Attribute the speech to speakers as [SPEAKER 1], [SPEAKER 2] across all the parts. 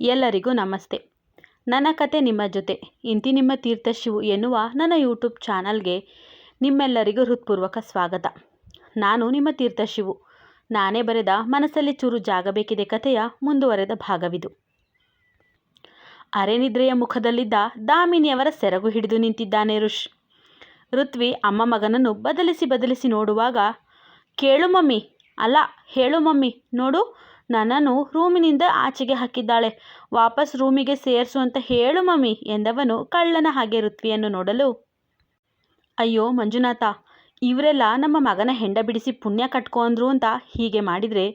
[SPEAKER 1] ಎಲ್ಲರಿಗೂ ನಮಸ್ತೆ. ನನ್ನ ಕತೆ ನಿಮ್ಮ ಜೊತೆ. ಇಂತಿ ನಿಮ್ಮ ತೀರ್ಥ ಶಿವು ಎನ್ನುವ ನನ್ನ ಯೂಟ್ಯೂಬ್ ಚಾನಲ್ಗೆ ನಿಮ್ಮೆಲ್ಲರಿಗೂ ಹೃತ್ಪೂರ್ವಕ ಸ್ವಾಗತ. ನಾನು ನಿಮ್ಮ ತೀರ್ಥ ಶಿವು. ನಾನೇ ಬರೆದ ಮನಸ್ಸಲ್ಲಿ ಚೂರು ಜಾಗಬೇಕಿದೆ ಕಥೆಯ ಮುಂದುವರೆದ ಭಾಗವಿದು. ಅರೆನಿದ್ರೆಯ ಮುಖದಲ್ಲಿದ್ದ ದಾಮಿನಿಯವರ ಸೆರಗು ಹಿಡಿದು ನಿಂತಿದ್ದಾನೆ ಋಷ್. ಋತ್ವಿ ಅಮ್ಮ ಮಗನನ್ನು ಬದಲಿಸಿ ಬದಲಿಸಿ ನೋಡುವಾಗ, ಕೇಳು ಮಮ್ಮಿ. ಅಲ್ಲ, ಹೇಳು ಮಮ್ಮಿ. ನೋಡು ನನ್ನನ್ನು ರೂಮಿನಿಂದ ಆಚೆಗೆ ಹಾಕಿದ್ದಾಳೆ. ವಾಪಸ್ ರೂಮಿಗೆ ಸೇರಿಸು ಅಂತ ಹೇಳು ಮಮ್ಮಿ ಎಂದವನು ಕಳ್ಳನ ಹಾಗೆ ಋತ್ವಿಯನ್ನು ನೋಡಲು. ಅಯ್ಯೋ ಮಂಜುನಾಥ, ಇವರೆಲ್ಲ ನಮ್ಮ ಮಗನ ಹೆಂಡ ಬಿಡಿಸಿ ಪುಣ್ಯ ಕಟ್ಕೊಂಡ್ರು ಅಂತ ಹೀಗೆ ಮಾಡಿದರೆ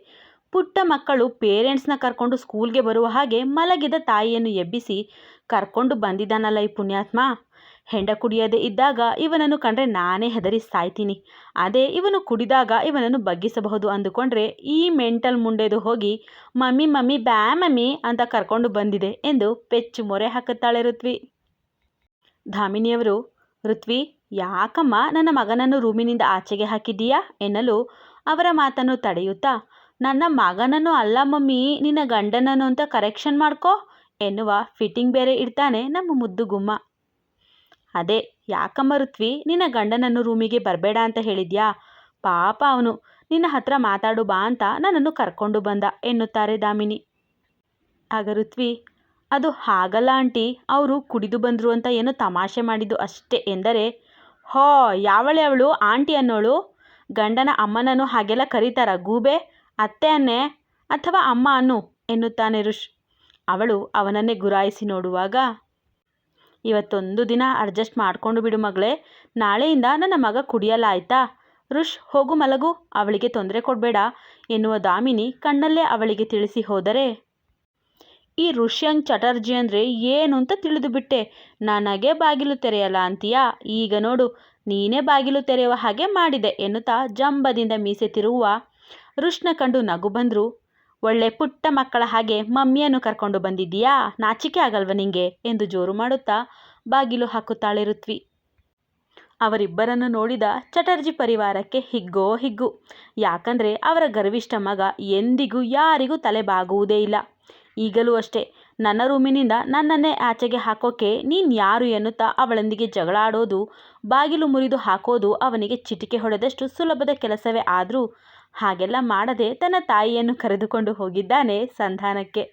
[SPEAKER 1] ಪುಟ್ಟ ಮಕ್ಕಳು ಪೇರೆಂಟ್ಸ್ನ ಕರ್ಕೊಂಡು ಸ್ಕೂಲ್ಗೆ ಬರುವ ಹಾಗೆ ಮಲಗಿದ ತಾಯಿಯನ್ನು ಎಬ್ಬಿಸಿ ಕರ್ಕೊಂಡು ಬಂದಿದ್ದಾನಲ್ಲ ಈ ಪುಣ್ಯಾತ್ಮ. ಹೆಂಡ ಕುಡಿಯದೇ ಇದ್ದಾಗ ಇವನನ್ನು ಕಂಡ್ರೆ ನಾನೇ ಹೆದರಿ ಸಾಯ್ತೀನಿ. ಅದೇ ಇವನು ಕುಡಿದಾಗ ಇವನನ್ನು ಬಗ್ಗಿಸಬಹುದು ಅಂದುಕೊಂಡ್ರೆ ಈ ಮೆಂಟಲ್ ಮುಂಡೆದು ಹೋಗಿ, ಮಮ್ಮಿ ಮಮ್ಮಿ ಬ್ಯಾ ಮಮ್ಮಿ ಅಂತ ಕರ್ಕೊಂಡು ಬಂದಿದೆ ಎಂದು ಪೆಚ್ಚು ಮೊರೆ ಹಾಕುತ್ತಾಳೆ ಋತ್ವಿ. ಧಾಮಿನಿಯವರು, ಋತ್ವಿ, ಯಾಕಮ್ಮ ನನ್ನ ಮಗನನ್ನು ರೂಮಿನಿಂದ ಆಚೆಗೆ ಹಾಕಿದ್ದೀಯಾ? ಎನ್ನಲು ಅವರ ಮಾತನ್ನು ತಡೆಯುತ್ತಾ, ನನ್ನ ಮಗನನ್ನು ಅಲ್ಲ ಮಮ್ಮಿ, ನಿನ್ನ ಗಂಡನನ್ನು ಅಂತ ಕರೆಕ್ಷನ್ ಮಾಡ್ಕೋ ಎನ್ನುವ ಫಿಟ್ಟಿಂಗ್ ಬೇರೆ ಇಡ್ತಾನೆ ನಮ್ಮ ಮುದ್ದು ಗುಮ್ಮ ಅದೇ ಯಾಕಮ್ಮ ಋತ್ವಿ ನಿನ್ನ ಗಂಡನನ್ನು ರೂಮಿಗೆ ಬರಬೇಡ ಅಂತ ಹೇಳಿದ್ಯಾ? ಪಾಪ ಅವನು, ನಿನ್ನ ಹತ್ರ ಮಾತಾಡು ಬಾ ಅಂತ ನನ್ನನ್ನು ಕರ್ಕೊಂಡು ಬಂದ, ಎನ್ನುತ್ತಾರೆ ದಾಮಿನಿ. ಆಗ ಋತ್ವಿ, ಅದು ಹಾಗಲ್ಲ ಆಂಟಿ, ಅವರು ಕುಡಿದು ಬಂದರು ಅಂತ ಏನು ತಮಾಷೆ ಮಾಡಿದ್ದು ಅಷ್ಟೇ ಎಂದರೆ, ಹೋ, ಯಾವಳೆ ಅವಳು, ಆಂಟಿ ಅನ್ನೋಳು? ಗಂಡನ ಅಮ್ಮನನ್ನು ಹಾಗೆಲ್ಲ ಕರೀತಾರ ಗೂಬೆ? ಅತ್ತೆ ಅನ್ನೆ? ಅಥವಾ ಅಮ್ಮ ಅನ್ನು? ಎನ್ನುತ್ತಾನೆ ಋಷ್. ಅವಳು ಅವನನ್ನೇ ಗುರಾಯಿಸಿ ನೋಡುವಾಗ ಇವತ್ತೊಂದು ದಿನ ಅಡ್ಜಸ್ಟ್ ಮಾಡಿಕೊಂಡು ಬಿಡು ಮಗಳೇ. ನಾಳೆಯಿಂದ ನನ್ನ ಮಗ ಕುಡಿಯಲ್ಲ ಆಯ್ತಾ? ಋಷ್ ಹೋಗು ಮಲಗು. ಅವಳಿಗೆ ತೊಂದರೆ ಕೊಡಬೇಡ. ಎನ್ನುವ ದಾಮಿನಿ ಕಣ್ಣಲ್ಲೇ ಅವಳಿಗೆ ತಿಳಿಸಿ ಹೋದರೆ. ಈ ಋಷ್ಯಂಗ್ ಚಟರ್ಜಿ ಅಂದರೆ ಏನು ಅಂತ ತಿಳಿದು ಬಿಟ್ಟೆ. ನನಗೆ ಬಾಗಿಲು ತೆರೆಯಲ್ಲ ಅಂತೀಯಾ? ಈಗ ನೋಡು. ನೀನೇ ಬಾಗಿಲು ತೆರೆಯುವ ಹಾಗೆ ಮಾಡಿದೆ ಎನ್ನುತ್ತಾ ಜಂಬದಿಂದ ಮೀಸೆ ತಿರುವ ಋಷ್ನ ಕಂಡು ನಗು ಬಂದರು. ಒಳ್ಳೆ ಪುಟ್ಟ ಮಕ್ಕಳ ಹಾಗೆ ಮಮ್ಮಿಯನ್ನು ಕರ್ಕೊಂಡು ಬಂದಿದ್ದೀಯಾ? ನಾಚಿಕೆ ಆಗಲ್ವ ನಿಂಗೆ? ಎಂದು ಜೋರು ಮಾಡುತ್ತಾ ಬಾಗಿಲು ಹಾಕುತ್ತಾಳೆ ಋತ್ವಿ. ಅವರಿಬ್ಬರನ್ನು ನೋಡಿದ ಚಟರ್ಜಿ ಪರಿವಾರಕ್ಕೆ ಹಿಗ್ಗೋ ಹಿಗ್ಗು. ಯಾಕಂದರೆ ಅವರ ಗರ್ವಿಷ್ಠ ಮಗ ಎಂದಿಗೂ ಯಾರಿಗೂ ತಲೆ ಬಾಗುವುದೇ ಇಲ್ಲ. ಈಗಲೂ ಅಷ್ಟೇ, ನನ್ನ ರೂಮಿನಿಂದ ನನ್ನನ್ನೇ ಆಚೆಗೆ ಹಾಕೋಕೆ ನೀನು ಯಾರು ಎನ್ನುತ್ತಾ ಅವಳೊಂದಿಗೆ ಜಗಳ ಆಡೋದು ಬಾಗಿಲು ಮುರಿದು ಹಾಕೋದು ಅವನಿಗೆ ಚಿಟಿಕೆ ಹೊಡೆದಷ್ಟು ಸುಲಭದ ಕೆಲಸವೇ ಆದರೂ ಹಾಗೆಲ್ಲ ಮಾಡದೆ ತನ್ನ ತಾಯಿಯನ್ನು ಕರೆದುಕೊಂಡು ಹೋಗಿದ್ದಾನೆ ಸಂಧಾನಕ್ಕೆ.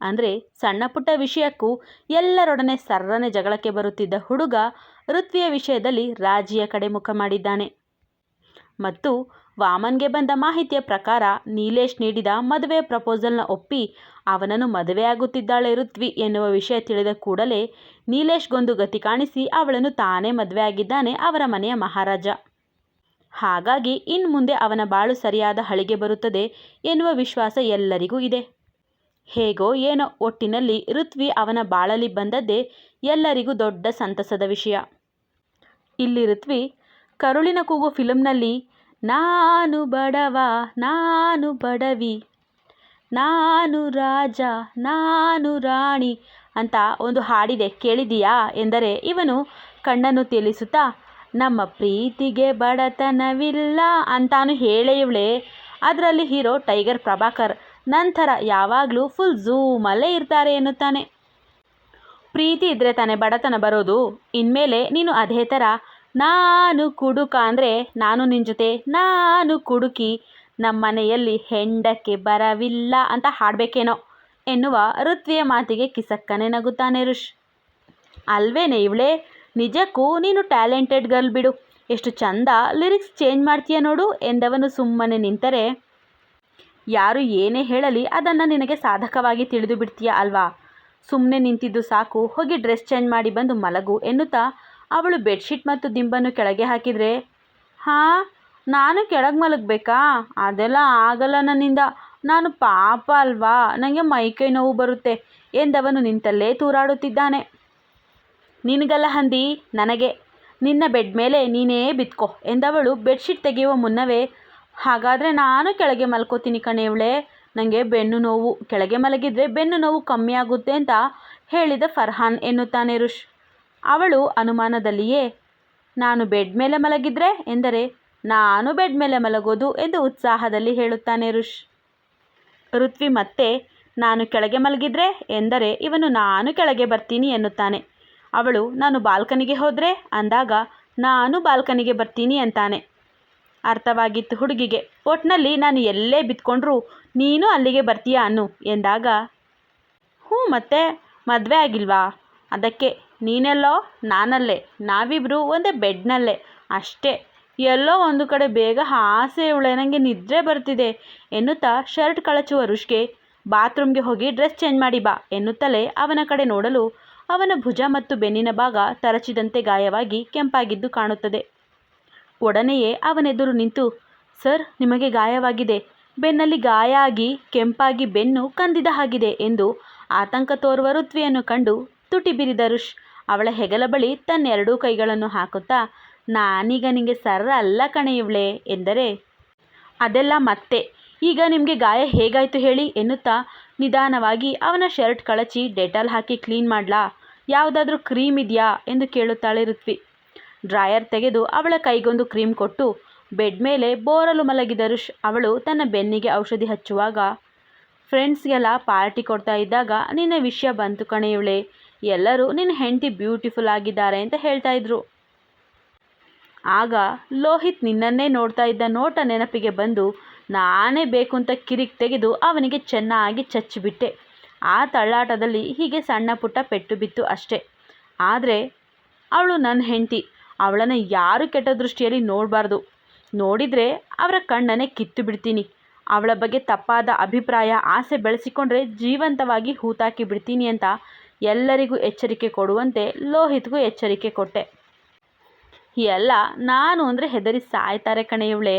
[SPEAKER 1] ಅಂದರೆ ಸಣ್ಣ ಪುಟ್ಟ ವಿಷಯಕ್ಕೂ ಎಲ್ಲರೊಡನೆ ಸರ್ರನೆ ಜಗಳಕ್ಕೆ ಬರುತ್ತಿದ್ದ ಹುಡುಗ ಋತ್ವಿಯ ವಿಷಯದಲ್ಲಿ ರಾಜಿಯ ಕಡೆ ಮುಖ ಮಾಡಿದ್ದಾನೆ. ಮತ್ತು ವಾಮನ್ಗೆ ಬಂದ ಮಾಹಿತಿಯ ಪ್ರಕಾರ ನೀಲೇಶ್ ನೀಡಿದ ಮದುವೆ ಪ್ರಪೋಸಲ್ನ ಒಪ್ಪಿ ಅವನನ್ನು ಮದುವೆಯಾಗುತ್ತಿದ್ದಾಳೆ ಋತ್ವಿ ಎನ್ನುವ ವಿಷಯ ತಿಳಿದ ಕೂಡಲೇ ನೀಲೇಶ್ಗೊಂದು ಗತಿ ಕಾಣಿಸಿ ಅವಳನ್ನು ತಾನೇ ಮದುವೆಯಾಗಿದ್ದಾನೆ ಅವರ ಮನೆಯ ಮಹಾರಾಜ. ಹಾಗಾಗಿ ಇನ್ನು ಮುಂದೆ ಅವನ ಬಾಳು ಸರಿಯಾದ ಹಳಿಗೆ ಬರುತ್ತದೆ ಎನ್ನುವ ವಿಶ್ವಾಸ ಎಲ್ಲರಿಗೂ ಇದೆ. ಹೇಗೋ ಏನೋ ಒಟ್ಟಿನಲ್ಲಿ ಋತ್ವಿ ಅವನ ಬಾಳಲಿ ಬಂದದ್ದೇ ಎಲ್ಲರಿಗೂ ದೊಡ್ಡ ಸಂತಸದ ವಿಷಯ. ಇಲ್ಲಿ ಋತ್ವಿ, ಕರುಳಿನ ಕೂಗು ಫಿಲಂನಲ್ಲಿ, ನಾನು ಬಡವ, ನಾನು ಬಡವಿ, ನಾನು ರಾಜ, ನಾನು ರಾಣಿ ಅಂತ ಒಂದು ಹಾಡಿದೆ. ಕೇಳಿದೀಯಾ ಎಂದರೆ ಇವನು ಕಣ್ಣನ್ನು ತೇಲಿಸುತ್ತಾ ನಮ್ಮ ಪ್ರೀತಿಗೆ ಬಡತನವಿಲ್ಲ ಅಂತಾನು ಹೇಳೇ ಇವಳೆ ಅದರಲ್ಲಿ ಹೀರೋ ಟೈಗರ್ ಪ್ರಭಾಕರ್. ನಂತರ ಯಾವಾಗಲೂ ಫುಲ್ ಝೂಮಲ್ಲೇ ಇರ್ತಾರೆ ಎನ್ನುತ್ತಾನೆ. ಪ್ರೀತಿ ಇದ್ದರೆ ತಾನೇ ಬಡತನ ಬರೋದು. ಇನ್ಮೇಲೆ ನೀನು ಅದೇ ಥರ ನಾನು ಕುಡುಕ ಅಂದರೆ ನಾನು ನಿನ್ನ ಜೊತೆ. ನಾನು ಕುಡುಕಿ. ನಮ್ಮ ಮನೆಯಲ್ಲಿ ಹೆಂಡಕ್ಕೆ ಬರವಿಲ್ಲ ಅಂತ ಹಾಡಬೇಕೇನೋ ಎನ್ನುವ ಋತ್ವಿಯ ಮಾತಿಗೆ ಕಿಸಕ್ಕನೆ ನಗುತ್ತಾನೆ ಋಷ್. ಅಲ್ವೇನೆ ಇವಳೇ? ನಿಜಕ್ಕೂ ನೀನು ಟ್ಯಾಲೆಂಟೆಡ್ ಗರ್ಲ್ ಬಿಡು. ಎಷ್ಟು ಚಂದ ಲಿರಿಕ್ಸ್ ಚೇಂಜ್ ಮಾಡ್ತೀಯ ನೋಡು ಎಂದವನು ಸುಮ್ಮನೆ ನಿಂತರೆ. ಯಾರು ಏನೇ ಹೇಳಲಿ ಅದನ್ನು ನಿನಗೆ ಸಾಧಕವಾಗಿ ತಿಳಿದು ಬಿಡ್ತೀಯ ಅಲ್ವಾ? ಸುಮ್ಮನೆ ನಿಂತಿದ್ದು ಸಾಕು. ಹೋಗಿ ಡ್ರೆಸ್ ಚೇಂಜ್ ಮಾಡಿ ಬಂದು ಮಲಗು ಎನ್ನುತ್ತಾ ಅವಳು ಬೆಡ್ಶೀಟ್ ಮತ್ತು ದಿಂಬನ್ನು ಕೆಳಗೆ ಹಾಕಿದರೆ, ಹಾಂ, ನಾನು ಕೆಳಗೆ ಮಲಗಬೇಕಾ? ಅದೆಲ್ಲ ಆಗಲ್ಲ ನನ್ನಿಂದ. ನಾನು ಪಾಪ ಅಲ್ವಾ? ನನಗೆ ಮೈಕೈ ನೋವು ಬರುತ್ತೆ ಎಂದವನು ನಿಂತಲ್ಲೇ ತೂರಾಡುತ್ತಿದ್ದಾನೆ. ನಿನಗಲ್ಲ ಹಂದಿ, ನನಗೆ. ನಿನ್ನ ಬೆಡ್ ಮೇಲೆ ನೀನೇ ಬಿತ್ಕೋ ಎಂದವಳು ಬೆಡ್ಶೀಟ್ ತೆಗೆಯುವ ಮುನ್ನವೇ. ಹಾಗಾದರೆ ನಾನು ಕೆಳಗೆ ಮಲ್ಕೋತೀನಿ ಕಣೇವಳೆ ನನಗೆ ಬೆನ್ನು ನೋವು. ಕೆಳಗೆ ಮಲಗಿದರೆ ಬೆನ್ನು ನೋವು ಕಮ್ಮಿ ಆಗುತ್ತೆ ಅಂತ ಹೇಳಿದ ಫರ್ಹಾನ್ ಎನ್ನುತ್ತಾನೆ ರುಷ್. ಅವಳು ಅನುಮಾನದಲ್ಲಿಯೇ, ನಾನು ಬೆಡ್ ಮೇಲೆ ಮಲಗಿದ್ರೆ ಎಂದರೆ, ನಾನು ಬೆಡ್ ಮೇಲೆ ಮಲಗೋದು ಎಂದು ಉತ್ಸಾಹದಲ್ಲಿ ಹೇಳುತ್ತಾನೆ ರುಷ್. ಋತ್ವಿ ಮತ್ತೆ, ನಾನು ಕೆಳಗೆ ಮಲಗಿದ್ರೆ ಎಂದರೆ, ಇವನು ನಾನು ಕೆಳಗೆ ಬರ್ತೀನಿ ಎನ್ನುತ್ತಾನೆ. ಅವಳು, ನಾನು ಬಾಲ್ಕನಿಗೆ ಹೋದರೆ? ಅಂದಾಗ, ನಾನು ಬಾಲ್ಕನಿಗೆ ಬರ್ತೀನಿ ಅಂತಾನೆ. ಅರ್ಥವಾಗಿತ್ತು ಹುಡುಗಿಗೆ, ಒಟ್ನಲ್ಲಿ ನಾನು ಎಲ್ಲೇ ಬಿತ್ಕೊಂಡ್ರೂ ನೀನು ಅಲ್ಲಿಗೆ ಬರ್ತೀಯಾ ಅನ್ನು? ಎಂದಾಗ, ಹ್ಞೂ ಮತ್ತೆ, ಮದುವೆ ಆಗಿಲ್ವಾ? ಅದಕ್ಕೆ ನೀನೆಲ್ಲೋ ನಾನಲ್ಲೇ ನಾವಿಬ್ಬರು ಒಂದೇ ಬೆಡ್ನಲ್ಲೇ, ಅಷ್ಟೇ. ಎಲ್ಲೋ ಒಂದು ಕಡೆ ಬೇಗ ಆಸೆ ಉಳೆ ನನಗೆ ನಿದ್ರೆ ಬರ್ತಿದೆ ಎನ್ನುತ್ತಾ ಶರ್ಟ್ ಕಳಚುವ ರುಷ್ಗೆ ಬಾತ್ರೂಮ್ಗೆ ಹೋಗಿ ಡ್ರೆಸ್ ಚೇಂಜ್ ಮಾಡಿ ಬಾ ಎನ್ನುತ್ತಲೇ ಅವನ ಕಡೆ ನೋಡಲು ಅವನ ಭುಜ ಮತ್ತು ಬೆನ್ನಿನ ಭಾಗ ತರಚಿದಂತೆ ಗಾಯವಾಗಿ ಕೆಂಪಾಗಿದ್ದು ಕಾಣುತ್ತದೆ. ಒಡನೆಯೇ ಅವನೆದುರು ನಿಂತು, ಸರ್, ನಿಮಗೆ ಗಾಯವಾಗಿದೆ. ಬೆನ್ನಲ್ಲಿ ಗಾಯ ಆಗಿ ಕೆಂಪಾಗಿ ಬೆನ್ನು ಕಂದಿದ ಹಾಗಿದೆ ಎಂದು ಆತಂಕ ತೋರುವ ಋತ್ವಿಯನ್ನು ಕಂಡು ತುಟಿ ಬಿರಿದ ರುಷ್ ಅವಳ ಹೆಗಲ ಬಳಿ ತನ್ನೆರಡೂ ಕೈಗಳನ್ನು ಹಾಕುತ್ತಾ, ನಾನೀಗ ನಿಂಗೆ ಸರ್ ಅಲ್ಲ ಕಣೆ ಇವಳೆ ಎಂದರೆ, ಅದೆಲ್ಲ ಮತ್ತೆ. ಈಗ ನಿಮಗೆ ಗಾಯ ಹೇಗಾಯಿತು ಹೇಳಿ ಎನ್ನುತ್ತಾ ನಿಧಾನವಾಗಿ ಅವನ ಶರ್ಟ್ ಕಳಚಿ ಡೆಟಾಲ್ ಹಾಕಿ ಕ್ಲೀನ್ ಮಾಡಲಾ? ಯಾವುದಾದ್ರೂ ಕ್ರೀಮ್ ಇದೆಯಾ? ಎಂದು ಕೇಳುತ್ತಾಳೆ ಋತ್ವಿ. ಡ್ರಾಯರ್ ತೆಗೆದು ಅವಳ ಕೈಗೊಂದು ಕ್ರೀಮ್ ಕೊಟ್ಟು ಬೆಡ್ ಮೇಲೆ ಬೋರಲು ಮಲಗಿದ ರುಷ್ ಅವಳು ತನ್ನ ಬೆನ್ನಿಗೆ ಔಷಧಿ ಹಚ್ಚುವಾಗ, ಫ್ರೆಂಡ್ಸ್ಗೆಲ್ಲ ಪಾರ್ಟಿ ಕೊಡ್ತಾ ಇದ್ದಾಗ ನಿನ್ನ ವಿಷಯ ಬಂತು ಕಣೆಯುಳೆ. ಎಲ್ಲರೂ ನಿನ್ನ ಹೆಂಡತಿ ಬ್ಯೂಟಿಫುಲ್ ಆಗಿದ್ದಾರೆ ಅಂತ ಹೇಳ್ತಾ ಇದ್ರು. ಆಗ ಲೋಹಿತ್ ನಿನ್ನನ್ನೇ ನೋಡ್ತಾ ಇದ್ದ ನೋಟ ನೆನಪಿಗೆ ಬಂದು ನಾನೇ ಬೇಕು ಅಂತ ಕಿರಿಕ್ ತೆಗೆದು ಅವನಿಗೆ ಚೆನ್ನಾಗಿ ಚಚ್ಚಿಬಿಟ್ಟೆ. ಆ ತಳ್ಳಾಟದಲ್ಲಿ ಹೀಗೆ ಸಣ್ಣ ಪುಟ್ಟ ಪೆಟ್ಟು ಬಿತ್ತು ಅಷ್ಟೇ. ಆದರೆ ಅವಳು ನನ್ನ ಹೆಂಡತಿ, ಅವಳನ್ನು ಯಾರು ಕೆಟ್ಟ ದೃಷ್ಟಿಯಲ್ಲಿ ನೋಡಬಾರ್ದು. ನೋಡಿದರೆ ಅವರ ಕಣ್ಣನ್ನೇ ಕಿತ್ತು ಬಿಡ್ತೀನಿ. ಅವಳ ಬಗ್ಗೆ ತಪ್ಪಾದ ಅಭಿಪ್ರಾಯ, ಆಸೆ ಬೆಳೆಸಿಕೊಂಡ್ರೆ ಜೀವಂತವಾಗಿ ಹೂತಾಕಿ ಬಿಡ್ತೀನಿ ಅಂತ ಎಲ್ಲರಿಗೂ ಎಚ್ಚರಿಕೆ ಕೊಡುವಂತೆ ಲೋಹಿತ್ಗೂ ಎಚ್ಚರಿಕೆ ಕೊಟ್ಟೆ. ಎಲ್ಲ ನಾನು ಅಂದರೆ ಹೆದರಿ ಸಾಯ್ತಾರೆ ಕಣೆ ಇವಳೆ.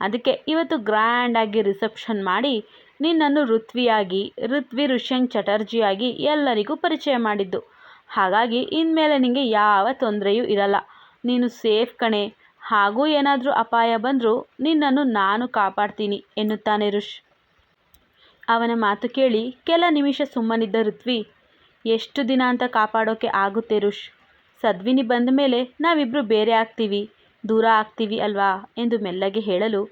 [SPEAKER 1] ಅದಕ್ಕೆ ಇವತ್ತು ಗ್ರ್ಯಾಂಡಾಗಿ ರಿಸೆಪ್ಷನ್ ಮಾಡಿ ನಿನ್ನನ್ನು ಋತ್ವಿಯಾಗಿ, ಋತ್ವಿ ಋಷ್ಯಂಗ್ ಚಟರ್ಜಿಯಾಗಿ ಎಲ್ಲರಿಗೂ ಪರಿಚಯ ಮಾಡಿದ್ದು. ಹಾಗಾಗಿ ಇನ್ಮೇಲೆ ನಿನಗೆ ಯಾವ ತೊಂದರೆಯೂ ಇರಲ್ಲ. ನೀನು ಸೇಫ್ ಕಣೆ. ಹಾಗೂ ಏನಾದರೂ ಅಪಾಯ ಬಂದರೂ ನಿನ್ನನ್ನು ನಾನು ಕಾಪಾಡ್ತೀನಿ ಎನ್ನುತ್ತಾನೆ ಋಷ್. ಅವನ ಮಾತು ಕೇಳಿ ಕೆಲ ನಿಮಿಷ ಸುಮ್ಮನಿದ್ದ ಋತ್ವಿ, ಎಷ್ಟು ದಿನ ಅಂತ ಕಾಪಾಡೋಕೆ ಆಗುತ್ತೆ ಋಷ್? ಸದ್ವಿನಿ ಬಂದ ಮೇಲೆ ನಾವಿಬ್ಬರು ಬೇರೆ ಆಗ್ತೀವಿ. ದೂರ ಆಗ್ತೀವಿ ಅಲ್ವಾ ಎಂದು ಮೆಲ್ಲಗೆ ಹೇಳಲು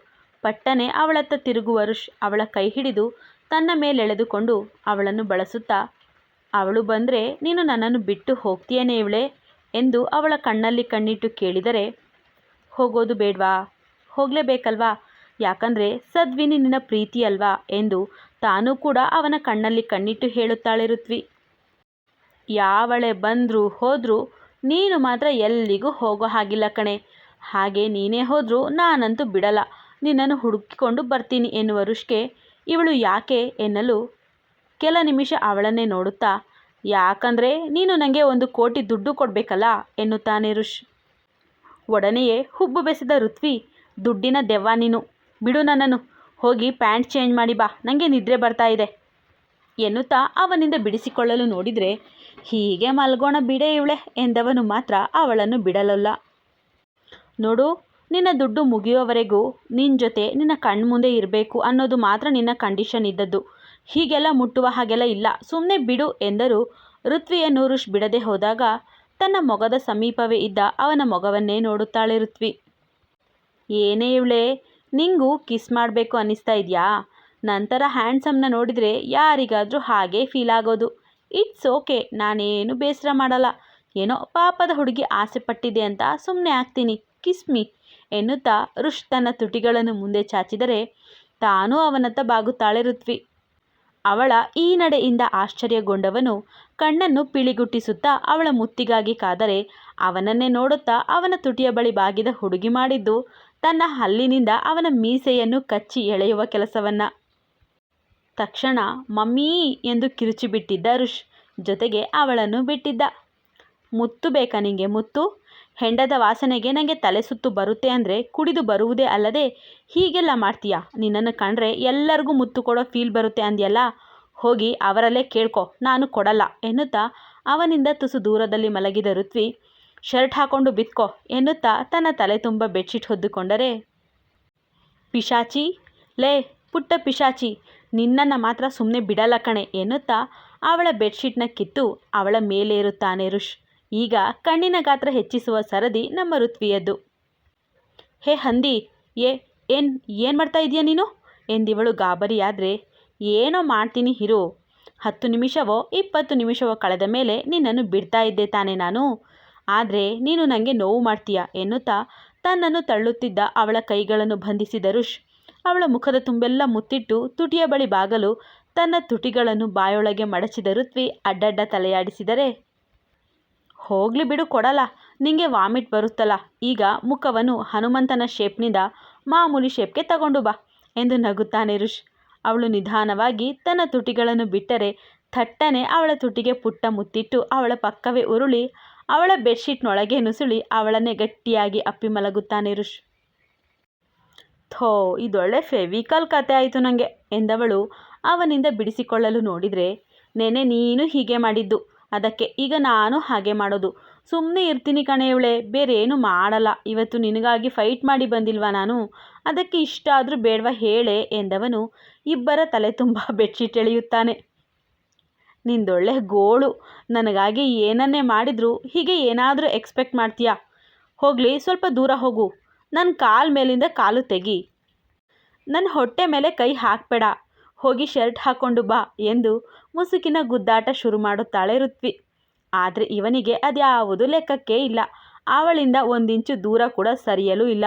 [SPEAKER 1] ಪಟ್ಟನೆ ಅವಳತ್ತ ತಿರುಗುವ ಋಷ್ ಅವಳ ಕೈ ಹಿಡಿದು ತನ್ನ ಮೇಲೆಳೆದುಕೊಂಡು ಅವಳನ್ನು ಬಳಸುತ್ತಾ, ಅವಳು ಬಂದರೆ ನೀನು ನನ್ನನ್ನು ಬಿಟ್ಟು ಹೋಗ್ತೀಯೇನೆ ಇವಳೆ? ಎಂದು ಅವಳ ಕಣ್ಣಲ್ಲಿ ಕಣ್ಣಿಟ್ಟು ಕೇಳಿದರೆ, ಹೋಗೋದು ಬೇಡ್ವಾ? ಹೋಗಲೇಬೇಕಲ್ವಾ? ಯಾಕಂದರೆ ಸದ್ವಿನಿ ನಿನ್ನ ಪ್ರೀತಿ ಅಲ್ವಾ? ಎಂದು ತಾನೂ ಕೂಡ ಅವನ ಕಣ್ಣಲ್ಲಿ ಕಣ್ಣಿಟ್ಟು ಹೇಳುತ್ತಾಳೆ ಋತ್ವಿ. ಯಾವಳೆ ಬಂದರೂ ಹೋದರೂ ನೀನು ಮಾತ್ರ ಎಲ್ಲಿಗೂ ಹೋಗೋ ಹಾಗಿಲ್ಲ ಕಣೆ. ಹಾಗೆ ನೀನೇ ಹೋದರೂ ನಾನಂತೂ ಬಿಡಲ್ಲ. ನಿನ್ನನ್ನು ಹುಡುಕಿಕೊಂಡು ಬರ್ತೀನಿ ಎನ್ನುವ ರುಷ್ಕೆ ಇವಳು ಯಾಕೆ ಎನ್ನಲು ಕೆಲ ನಿಮಿಷ ಅವಳನ್ನೇ ನೋಡುತ್ತಾ, ಯಾಕಂದರೆ ನೀನು ನನಗೆ ಒಂದು ಕೋಟಿ ದುಡ್ಡು ಕೊಡಬೇಕಲ್ಲ ಎನ್ನುತ್ತಾನೆ ರುಷ್. ಒಡನೆಯೇ ಹುಬ್ಬು ಬೆಸೆದ ಋತ್ವಿ, ದುಡ್ಡಿನ ದೆವ್ವ ನೀನು. ಬಿಡು ನನ್ನನ್ನು. ಹೋಗಿ ಪ್ಯಾಂಟ್ ಚೇಂಜ್ ಮಾಡಿ ಬಾ. ನನಗೆ ನಿದ್ರೆ ಬರ್ತಾ ಇದೆ. ಎನ್ನುತ್ತಾ ಅವನಿಂದ ಬಿಡಿಸಿಕೊಳ್ಳಲು ನೋಡಿದರೆ, ಹೀಗೆ ಮಲ್ಗೋಣ ಬಿಡೆ ಇವಳೆ ಎಂದವನು ಮಾತ್ರ ಅವಳನ್ನು ಬಿಡಲಲ್ಲ. ನೋಡು, ನಿನ್ನ ದುಡ್ಡು ಮುಗಿಯೋವರೆಗೂ ನಿನ್ನ ಜೊತೆ ನಿನ್ನ ಕಣ್ಮುಂದೆ ಇರಬೇಕು ಅನ್ನೋದು ಮಾತ್ರ ನಿನ್ನ ಕಂಡೀಷನ್ ಇದ್ದದ್ದು. ಹೀಗೆಲ್ಲ ಮುಟ್ಟುವ ಹಾಗೆಲ್ಲ ಇಲ್ಲ. ಸುಮ್ಮನೆ ಬಿಡು ಎಂದರು. ಋತ್ವಿಯನ್ನು ಋಷ್ ಬಿಡದೆ ಹೋದಾಗ ತನ್ನ ಮೊಗದ ಸಮೀಪವೇ ಇದ್ದ ಅವನ ಮೊಗವನ್ನೇ ನೋಡುತ್ತಾಳೆ ಋತ್ವಿ. ಏನೇ ಇವಳೆ, ನಿಂಗೂ ಕಿಸ್ ಮಾಡಬೇಕು ಅನ್ನಿಸ್ತಾ ಇದೆಯಾ? ನಂತರ ಹ್ಯಾಂಡ್ಸಮ್ನ ನೋಡಿದರೆ ಯಾರಿಗಾದರೂ ಹಾಗೇ ಫೀಲ್ ಆಗೋದು. ಇಟ್ಸ್ ಓಕೆ, ನಾನೇನು ಬೇಸರ ಮಾಡಲ್ಲ. ಏನೋ ಪಾಪದ ಹುಡುಗಿ ಆಸೆ ಪಟ್ಟಿದೆ ಅಂತ ಸುಮ್ಮನೆ ಆಗ್ತೀನಿ. ಕಿಸ್ಮಿ ಎನ್ನುತ್ತಾ ರುಷ್ ತನ್ನ ತುಟಿಗಳನ್ನು ಮುಂದೆ ಚಾಚಿದರೆ, ತಾನೂ ಅವನತ್ತ ಬಾಗುತ್ತಾಳೆ ಋತ್ವಿ. ಅವಳ ಈ ನಡೆಯಿಂದ ಆಶ್ಚರ್ಯಗೊಂಡವನು ಕಣ್ಣನ್ನು ಪಿಳಿಗುಟ್ಟಿಸುತ್ತಾ ಅವಳ ಮುತ್ತಿಗಾಗಿ ಕಾದರೆ, ಅವನನ್ನೇ ನೋಡುತ್ತಾ ಅವನ ತುಟಿಯ ಬಳಿ ಬಾಗಿದ ಹುಡುಗಿ ಮಾಡಿದ್ದು, ತನ್ನ ಹಲ್ಲಿನಿಂದ ಅವನ ಮೀಸೆಯನ್ನು ಕಚ್ಚಿ ಎಳೆಯುವ ಕೆಲಸವನ್ನ. ತಕ್ಷಣ ಮಮ್ಮೀ ಎಂದು ಕಿರುಚಿಬಿಟ್ಟಿದ್ದ ಋಷ್ ಜೊತೆಗೆ ಅವಳನ್ನು ಬಿಟ್ಟಿದ್ದ. ಮುತ್ತು ಬೇಕಾ ನಿಂಗೆ ಮುತ್ತು? ಹೆಂಡದ ವಾಸನೆಗೆ ನನಗೆ ತಲೆ ಸುತ್ತು ಬರುತ್ತೆ ಅಂದರೆ ಕುಡಿದು ಬರುವುದೇ ಅಲ್ಲದೆ, ಹೀಗೆಲ್ಲ ಮಾಡ್ತೀಯಾ? ನಿನ್ನನ್ನು ಕಂಡ್ರೆ ಎಲ್ಲರಿಗೂ ಮುತ್ತು ಕೊಡೋ ಫೀಲ್ ಬರುತ್ತೆ ಅಂದ್ಯಲ್ಲ? ಹೋಗಿ ಅವರಲ್ಲೇ ಕೇಳ್ಕೊ, ನಾನು ಕೊಡಲ್ಲ ಎನ್ನುತ್ತಾ ಅವನಿಂದ ತುಸು ದೂರದಲ್ಲಿ ಮಲಗಿದ ಋತ್ವಿ, ಶರ್ಟ್ ಹಾಕೊಂಡು ಬಿತ್ಕೊ ಎನ್ನುತ್ತಾ ತನ್ನ ತಲೆ ತುಂಬ ಬೆಡ್ಶೀಟ್ ಹೊದ್ದುಕೊಂಡರೆ, ಪಿಶಾಚಿ, ಲೇ ಪುಟ್ಟ ಪಿಶಾಚಿ, ನಿನ್ನನ್ನು ಮಾತ್ರ ಸುಮ್ಮನೆ ಬಿಡಲ್ಲ ಕಣೆ ಎನ್ನುತ್ತಾ ಅವಳ ಬೆಡ್ಶೀಟ್ನ ಕಿತ್ತು ಅವಳ ಮೇಲೇರುತ್ತಾನೆ ಋಷ್. ಈಗ ಕಣ್ಣಿನ ಗಾತ್ರ ಹೆಚ್ಚಿಸುವ ಸರದಿ ನಮ್ಮ ಋತ್ವಿಯದ್ದು. ಹೇ ಹಂದಿ, ಏ, ಏನು ಏನು ಮಾಡ್ತಾ ಇದೀಯ ನೀನು? ಎಂದಿವಳು ಗಾಬರಿಯಾದರೆ, ಏನೋ ಮಾಡ್ತೀನಿ ಹಿರು. ಹತ್ತು ನಿಮಿಷವೋ, ಇಪ್ಪತ್ತು ನಿಮಿಷವೋ ಕಳೆದ ಮೇಲೆ ನಿನ್ನನ್ನು ಬಿಡ್ತಾ ಇದ್ದೆ ತಾನೆ ನಾನು. ಆದರೆ ನೀನು ನನಗೆ ನೋವು ಮಾಡ್ತೀಯ ಎನ್ನುತ್ತಾ ತನ್ನನ್ನು ತಳ್ಳುತ್ತಿದ್ದ ಅವಳ ಕೈಗಳನ್ನು ಬಂಧಿಸಿದ ರುಷ್ ಅವಳ ಮುಖದ ತುಂಬೆಲ್ಲ ಮುತ್ತಿಟ್ಟು ತುಟಿಯ ಬಳಿ ಬಾಗಲು ತನ್ನ ತುಟಿಗಳನ್ನು ಬಾಯೊಳಗೆ ಮಡಚಿದ ಋತ್ವಿ ಅಡ್ಡಡ್ಡ ತಲೆಯಾಡಿಸಿದರೆ ಹೋಗ್ಲಿ ಬಿಡು ಕೊಡಲ್ಲ. ನಿಂಗೆ ವಾಮಿಟ್ ಬರುತ್ತಲ್ಲ. ಈಗ ಮುಖವನ್ನು ಹನುಮಂತನ ಶೇಪ್ನಿಂದ ಮಾಮೂಲಿ ಶೇಪ್ಗೆ ತಗೊಂಡು ಬಾ ಎಂದು ನಗುತ್ತಾನೆ ಋಷ್. ಅವಳು ನಿಧಾನವಾಗಿ ತನ್ನ ತುಟಿಗಳನ್ನು ಬಿಟ್ಟರೆ ಥಟ್ಟನೆ ಅವಳ ತುಟಿಗೆ ಪುಟ್ಟ ಮುತ್ತಿಟ್ಟು ಅವಳ ಪಕ್ಕವೇ ಉರುಳಿ ಅವಳ ಬೆಡ್ಶೀಟ್ನೊಳಗೆ ನುಸುಳಿ ಅವಳನ್ನೇ ಗಟ್ಟಿಯಾಗಿ ಅಪ್ಪಿ ಮಲಗುತ್ತಾನೆ ಋಷ್. ಥೋ, ಇದೊಳ್ಳೆ ಫೆವಿಕಾಲ್ ಕತೆ ಆಯಿತು ನನಗೆ ಎಂದವಳು ಅವನಿಂದ ಬಿಡಿಸಿಕೊಳ್ಳಲು ನೋಡಿದರೆ, ನೆನೆ ನೀನು ಹೀಗೆ ಮಾಡಿದ್ದು. ಅದಕ್ಕೆ ಈಗ ನಾನು ಹಾಗೆ ಮಾಡೋದು. ಸುಮ್ಮನೆ ಇರ್ತೀನಿ ಕಣೆ ಇವಳೆ ಬೇರೇನು ಮಾಡಲ್ಲ. ಇವತ್ತು ನಿನಗಾಗಿ ಫೈಟ್ ಮಾಡಿ ಬಂದಿಲ್ವಾ ನಾನು? ಅದಕ್ಕೆ ಇಷ್ಟ ಆದರೂ ಬೇಡವಾ ಹೇಳೆ ಎಂದವನು ಇಬ್ಬರ ತಲೆ ತುಂಬ ಬೆಡ್ಶೀಟ್ ಎಳೆಯುತ್ತಾನೆ. ನಿಂದೊಳ್ಳೆ ಗೋಳು. ನನಗಾಗಿ ಏನನ್ನೇ ಮಾಡಿದರೂ ಹೀಗೆ ಏನಾದರೂ ಎಕ್ಸ್ಪೆಕ್ಟ್ ಮಾಡ್ತೀಯಾ? ಹೋಗಲಿ, ಸ್ವಲ್ಪ ದೂರ ಹೋಗು. ನನ್ನ ಕಾಲು ಮೇಲಿಂದ ಕಾಲು ತೆಗಿ. ನನ್ನ ಹೊಟ್ಟೆ ಮೇಲೆ ಕೈ ಹಾಕಬೇಡ. ಹೋಗಿ ಶರ್ಟ್ ಹಾಕ್ಕೊಂಡು ಬಾ ಎಂದು ಮುಸುಕಿನ ಗುದ್ದಾಟ ಶುರು ಮಾಡುತ್ತಾಳೆ ಋತ್ವಿ. ಆದರೆ ಇವನಿಗೆ ಅದ್ಯಾವುದು ಲೆಕ್ಕಕ್ಕೆ ಇಲ್ಲ. ಅವಳಿಂದ ಒಂದಿಂಚು ದೂರ ಕೂಡ ಸರಿಯಲು ಇಲ್ಲ.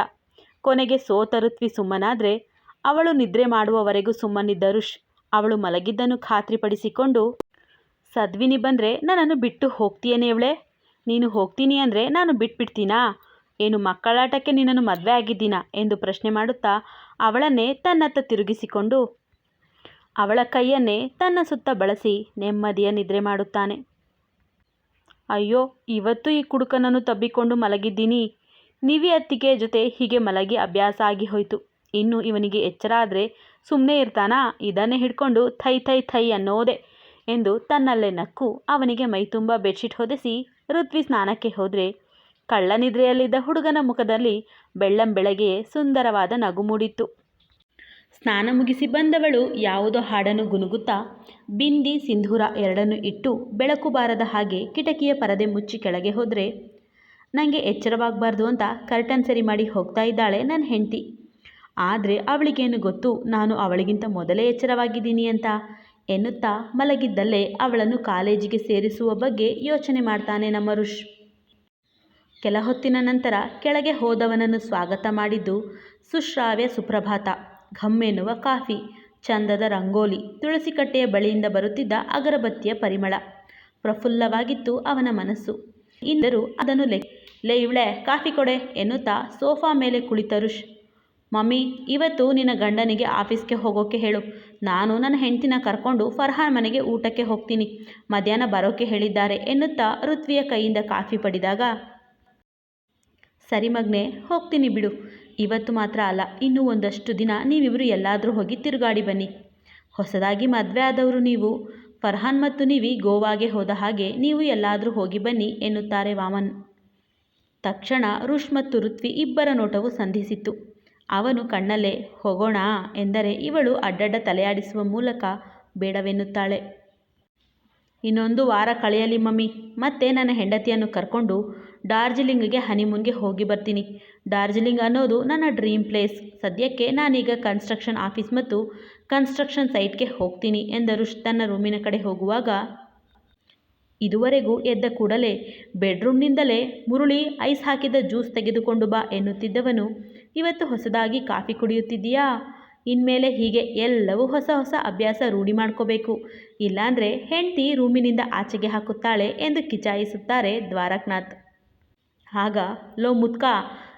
[SPEAKER 1] ಕೊನೆಗೆ ಸೋತ ಋತ್ವಿ ಸುಮ್ಮನಾದರೆ, ಅವಳು ನಿದ್ರೆ ಮಾಡುವವರೆಗೂ ಸುಮ್ಮನಿದ್ದ ರುಷ್ ಅವಳು ಮಲಗಿದ್ದನ್ನು ಖಾತ್ರಿಪಡಿಸಿಕೊಂಡು, ಸದ್ವಿನಿ ಬಂದರೆ ನನ್ನನ್ನು ಬಿಟ್ಟು ಹೋಗ್ತೀಯೇನೆ ಇವಳೆ? ನೀನು ಹೋಗ್ತೀನಿ ಅಂದರೆ ನಾನು ಬಿಟ್ಬಿಡ್ತೀನಾ? ಏನು ಮಕ್ಕಳಾಟಕ್ಕೆ ನಿನ್ನನ್ನು ಮದುವೆ ಆಗಿದ್ದೀನಾ? ಎಂದು ಪ್ರಶ್ನೆ ಮಾಡುತ್ತಾ ಅವಳನ್ನೇ ತನ್ನತ್ತ ತಿರುಗಿಸಿಕೊಂಡು ಅವಳ ಕೈಯನ್ನೇ ತನ್ನ ಸುತ್ತ ಬಳಸಿ ನೆಮ್ಮದಿಯ ನಿದ್ರೆ ಮಾಡುತ್ತಾನೆ. ಅಯ್ಯೋ, ಇವತ್ತು ಈ ಕುಡುಕನನ್ನು ತಬ್ಬಿಕೊಂಡು ಮಲಗಿದ್ದೀನಿ. ನಿವಿ ಅತ್ತಿಗೆ ಜೊತೆ ಹೀಗೆ ಮಲಗಿ ಅಭ್ಯಾಸ ಆಗಿ ಹೋಯಿತು. ಇನ್ನು ಇವನಿಗೆ ಎಚ್ಚರ ಆದರೆ ಸುಮ್ಮನೆ ಇರ್ತಾನಾ? ಇದನ್ನೇ ಹಿಡ್ಕೊಂಡು ಥೈ ಥೈ ಥೈ ಅನ್ನೋದೆ ಎಂದು ತನ್ನಲ್ಲೇ ನಕ್ಕು ಅವನಿಗೆ ಮೈತುಂಬ ಬೆಡ್ಶೀಟ್ ಹೊದಿಸಿ ಋತ್ವಿ ಸ್ನಾನಕ್ಕೆ ಹೋದರೆ ಕಳ್ಳನಿದ್ರೆಯಲ್ಲಿದ್ದ ಹುಡುಗನ ಮುಖದಲ್ಲಿ ಬೆಳ್ಳಂ ಬೆಳಗ್ಗೆ ಸುಂದರವಾದ ನಗು ಮೂಡಿತ್ತು. ಸ್ನಾನ ಮುಗಿಸಿ ಬಂದವಳು ಯಾವುದೋ ಹಾಡನ್ನು ಗುನುಗುತ್ತಾ ಬಿಂದಿ ಸಿಂಧೂರ ಎರಡನ್ನು ಇಟ್ಟು ಬೆಳಕು ಬಾರದ ಹಾಗೆ ಕಿಟಕಿಯ ಪರದೆ ಮುಚ್ಚಿ ಕೆಳಗೆ ಹೋದರೆ ನನಗೆ ಎಚ್ಚರವಾಗಬಾರ್ದು ಅಂತ ಕರ್ಟನ್ ಸರಿ ಮಾಡಿ ಹೋಗ್ತಾ ಇದ್ದಾಳೆ ನನ್ನ ಹೆಂಡತಿ. ಆದರೆ ಅವಳಿಗೇನು ಗೊತ್ತು, ನಾನು ಅವಳಿಗಿಂತ ಮೊದಲೇ ಎಚ್ಚರವಾಗಿದ್ದೀನಿ ಅಂತ? ಎನ್ನುತ್ತಾ ಮಲಗಿದ್ದಲ್ಲೇ ಅವಳನ್ನು ಕಾಲೇಜಿಗೆ ಸೇರಿಸುವ ಬಗ್ಗೆ ಯೋಚನೆ ಮಾಡ್ತಾನೆ ನಮ್ಮ ಋಷ್ ಕೆಲ ಹೊತ್ತಿನ ನಂತರ ಕೆಳಗೆ ಹೋದವನನ್ನು ಸ್ವಾಗತ ಮಾಡಿದ್ದು ಸುಶ್ರಾವ್ಯ ಸುಪ್ರಭಾತ. ಘಮ್ಮೆನ್ನುವ ಕಾಫಿ, ಚಂದದ ರಂಗೋಲಿ ತುಳಸಿಕಟ್ಟೆಯ ಬಳಿಯಿಂದ ಬರುತ್ತಿದ್ದ ಅಗರಬತ್ತಿಯ ಪರಿಮಳ. ಪ್ರಫುಲ್ಲವಾಗಿತ್ತು ಅವನ ಮನಸ್ಸು. ಇಂದರು ಅದನ್ನು ಲೆ ಲೇ ಇವಳೆ, ಕಾಫಿ ಕೊಡೆ ಎನ್ನುತ್ತಾ ಸೋಫಾ ಮೇಲೆ ಕುಳಿತರು ಮಮ್ಮಿ, ಇವತ್ತು ನಿನ್ನ ಗಂಡನಿಗೆ ಆಫೀಸ್ಗೆ ಹೋಗೋಕೆ ಹೇಳು. ನಾನು ನನ್ನ ಹೆಂಡತಿನ ಕರ್ಕೊಂಡು ಫರ್ಹಾನ್ ಮನೆಗೆ ಊಟಕ್ಕೆ ಹೋಗ್ತೀನಿ. ಮಧ್ಯಾಹ್ನ ಬರೋಕ್ಕೆ ಹೇಳಿದ್ದಾರೆ ಎನ್ನುತ್ತಾ ಋತ್ವಿಯ ಕೈಯಿಂದ ಕಾಫಿ ಪಡೆದಾಗ, ಸರಿ ಮಗ್ನೆ, ಹೋಗ್ತೀನಿ ಬಿಡು. ಇವತ್ತು ಮಾತ್ರ ಅಲ್ಲ, ಇನ್ನೂ ಒಂದಷ್ಟು ದಿನ ನೀವಿಬ್ಬರು ಎಲ್ಲಾದರೂ ಹೋಗಿ ತಿರುಗಾಡಿ ಬನ್ನಿ. ಹೊಸದಾಗಿ ಮದುವೆ ಆದವರು ನೀವು. ಫರ್ಹಾನ್ ಮತ್ತು ನೀವಿ ಗೋವಾಗೆ ಹೋದ ಹಾಗೆ ನೀವು ಎಲ್ಲಾದರೂ ಹೋಗಿ ಬನ್ನಿ ಎನ್ನುತ್ತಾರೆ ವಾಮನ್. ತಕ್ಷಣ ರುಷ್ ಮತ್ತು ಋತ್ವಿ ಇಬ್ಬರ ನೋಟವು ಸಂಧಿಸಿತ್ತು. ಅವನು ಕಣ್ಣಲ್ಲೇ, ಹೋಗೋಣ ಎಂದರೆ ಇವಳು ಅಡ್ಡಡ್ಡ ತಲೆಯಾಡಿಸುವ ಮೂಲಕ ಬೇಡವೆನ್ನುತ್ತಾಳೆ. ಇನ್ನೊಂದು ವಾರ ಕಳೆಯಲಿ ಮಮ್ಮಿ, ಮತ್ತೆ ನನ್ನ ಹೆಂಡತಿಯನ್ನು ಕರ್ಕೊಂಡು ಡಾರ್ಜಿಲಿಂಗ್ಗೆ ಹನಿಮೂನ್ಗೆ ಹೋಗಿ ಬರ್ತೀನಿ. ಡಾರ್ಜಿಲಿಂಗ್ ಅನ್ನೋದು ನನ್ನ ಡ್ರೀಮ್ ಪ್ಲೇಸ್. ಸದ್ಯಕ್ಕೆ ನಾನೀಗ ಕನ್ಸ್ಟ್ರಕ್ಷನ್ ಆಫೀಸ್ ಮತ್ತು ಕನ್ಸ್ಟ್ರಕ್ಷನ್ ಸೈಟ್ಗೆ ಹೋಗ್ತೀನಿ ಎಂದರು ತನ್ನ ರೂಮಿನ ಕಡೆ ಹೋಗುವಾಗ. ಇದುವರೆಗೂ ಎದ್ದ ಕೂಡಲೇ ಬೆಡ್ರೂಮ್ನಿಂದಲೇ ಮುರುಳಿ ಐಸ್ ಹಾಕಿದ ಜ್ಯೂಸ್ ತೆಗೆದುಕೊಂಡು ಬಾ ಎನ್ನುತ್ತಿದ್ದವನು, ಇವತ್ತು ಹೊಸದಾಗಿ ಕಾಫಿ ಕುಡಿಯುತ್ತಿದ್ದೀಯಾ? ಇನ್ಮೇಲೆ ಹೀಗೆ ಎಲ್ಲವೂ ಹೊಸ ಹೊಸ ಅಭ್ಯಾಸ ರೂಢಿ ಮಾಡ್ಕೋಬೇಕು. ಇಲ್ಲಾಂದರೆ ಹೆಂಡತಿ ರೂಮಿನಿಂದ ಆಚೆಗೆ ಹಾಕುತ್ತಾಳೆ ಎಂದು ಕಿಚಾಯಿಸುತ್ತಾರೆ ದ್ವಾರಕನಾಥ್. ಆಗ, ಲೋ ಮುತ್ಕ,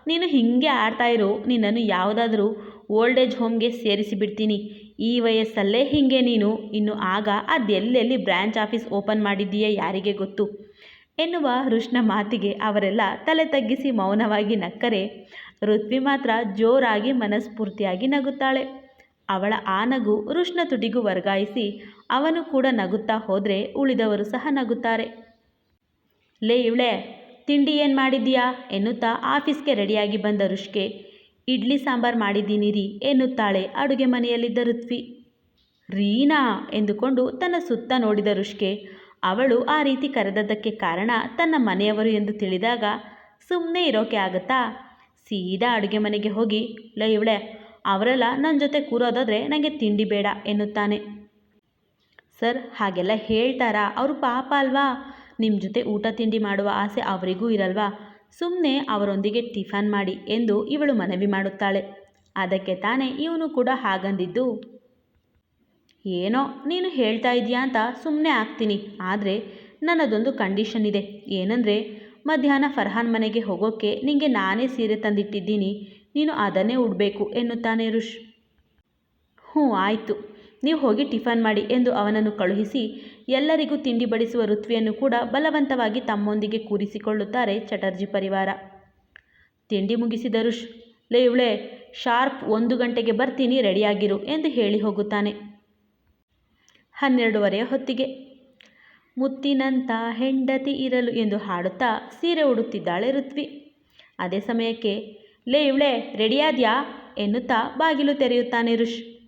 [SPEAKER 1] ನೀನು ಹೀಗೆ ಆಡ್ತಾಯಿರು ನಿನ್ನನ್ನು ಯಾವುದಾದ್ರೂ ಓಲ್ಡ್ ಏಜ್ ಹೋಮ್ಗೆ ಸೇರಿಸಿಬಿಡ್ತೀನಿ. ಈ ವಯಸ್ಸಲ್ಲೇ ಹೀಗೆ ನೀನು, ಇನ್ನು ಆಗ ಅದೆಲ್ಲೆಲ್ಲಿ ಬ್ರ್ಯಾಂಚ್ ಆಫೀಸ್ ಓಪನ್ ಮಾಡಿದ್ದೀಯಾ ಯಾರಿಗೆ ಗೊತ್ತು? ಎನ್ನುವ ಋಷ್ನ ಮಾತಿಗೆ ಅವರೆಲ್ಲ ತಲೆ ತಗ್ಗಿಸಿ ಮೌನವಾಗಿ ನಕ್ಕರೆ, ಋತ್ವಿ ಮಾತ್ರ ಜೋರಾಗಿ ಮನಸ್ಫೂರ್ತಿಯಾಗಿ ನಗುತ್ತಾಳೆ. ಅವಳ ಆ ನಗು ಋಷ್ನ ತುಟಿಗೂ ವರ್ಗಾಯಿಸಿ, ಅವನು ಕೂಡ ನಗುತ್ತಾ ಹೋದರೆ ಉಳಿದವರು ಸಹ ನಗುತ್ತಾರೆ. ಲೇ ಇವಳೆ ತಿಂಡಿ ಏನು ಮಾಡಿದ್ದೀಯಾ? ಎನ್ನುತ್ತಾ ಆಫೀಸ್ಗೆ ರೆಡಿಯಾಗಿ ಬಂದ ರುಷ್ಕೆ. ಇಡ್ಲಿ ಸಾಂಬಾರು ಮಾಡಿದ್ದೀನಿ ರೀ, ಎನ್ನುತ್ತಾಳೆ ಅಡುಗೆ ಮನೆಯಲ್ಲಿದ್ದ ಋತ್ವಿ. ರೀನಾ? ಎಂದುಕೊಂಡು ತನ್ನ ಸುತ್ತ ನೋಡಿದ ರುಷ್ಕೆ. ಅವಳು ಆ ರೀತಿ ಕರೆದದ್ದಕ್ಕೆ ಕಾರಣ ತನ್ನ ಮನೆಯವರು ಎಂದು ತಿಳಿದಾಗ ಸುಮ್ಮನೆ ಇರೋಕೆ ಆಗುತ್ತಾ? ಸೀದಾ ಅಡುಗೆ ಮನೆಗೆ ಹೋಗಿ, ಲ ಇವಳೆ, ಅವರೆಲ್ಲ ನನ್ನ ಜೊತೆ ಕೂರೋದಾದರೆ ನನಗೆ ತಿಂಡಿ ಬೇಡ ಎನ್ನುತ್ತಾನೆ. ಸರ್, ಹಾಗೆಲ್ಲ ಹೇಳ್ತಾರಾ? ಅವರು ಪಾಪ ಅಲ್ವಾ? ನಿಮ್ಮ ಜೊತೆ ಊಟ ತಿಂಡಿ ಮಾಡುವ ಆಸೆ ಅವರಿಗೂ ಇರಲ್ವಾ? ಸುಮ್ಮನೆ ಅವರೊಂದಿಗೆ ಟಿಫನ್ ಮಾಡಿ ಎಂದು ಇವಳು ಮನವಿ ಮಾಡುತ್ತಾಳೆ. ಅದಕ್ಕೆ ತಾನೇ ಇವನು ಕೂಡ ಹಾಗಂದಿದ್ದು. ಏನೋ, ನೀನು ಹೇಳ್ತಾ ಇದೀಯಾ ಅಂತ ಸುಮ್ಮನೆ ಆಗ್ತೀನಿ. ಆದರೆ ನನ್ನದೊಂದು ಕಂಡೀಷನ್ ಇದೆ. ಏನಂದರೆ, ಮಧ್ಯಾಹ್ನ ಫರ್ಹಾನ್ ಮನೆಗೆ ಹೋಗೋಕ್ಕೆ ನಿಮಗೆ ನಾನೇ ಸೀರೆ ತಂದಿಟ್ಟಿದ್ದೀನಿ. ನೀನು ಅದನ್ನೇ ಉಡಬೇಕು ಎನ್ನುತ್ತಾನೆ ರುಷ್. ಹ್ಞೂ, ಆಯಿತು. ನೀವು ಹೋಗಿ ಟಿಫನ್ ಮಾಡಿ ಎಂದು ಅವನನ್ನು ಕಳುಹಿಸಿ, ಎಲ್ಲರಿಗೂ ತಿಂಡಿ ಬಡಿಸುವ ಋತ್ವಿಯನ್ನು ಕೂಡ ಬಲವಂತವಾಗಿ ತಮ್ಮೊಂದಿಗೆ ಕೂರಿಸಿಕೊಳ್ಳುತ್ತಾರೆ ಚಟರ್ಜಿ ಪರಿವಾರ. ತಿಂಡಿ ಮುಗಿಸಿದ ರುಷ್ ಲೇ ಇವಳೆ, ಶಾರ್ಪ್ ಒಂದು ಗಂಟೆಗೆ ಬರ್ತೀನಿ, ರೆಡಿಯಾಗಿರು ಎಂದು ಹೇಳಿ ಹೋಗುತ್ತಾನೆ. ಹನ್ನೆರಡೂವರೆಯ ಹೊತ್ತಿಗೆ. ಮುತ್ತಿನಂಥ ಹೆಂಡತಿ ಇರಲು ಎಂದು ಹಾಡುತ್ತಾ ಸೀರೆ ಉಡುತ್ತಿದ್ದಾಳೆ ಋತ್ವಿ. ಅದೇ ಸಮಯಕ್ಕೆ, ಲೇ ಇವಳೆ, ರೆಡಿಯಾದ್ಯಾ ಎನ್ನುತ್ತಾ ಬಾಗಿಲು ತೆರೆಯುತ್ತಾನೆ ರುಷ್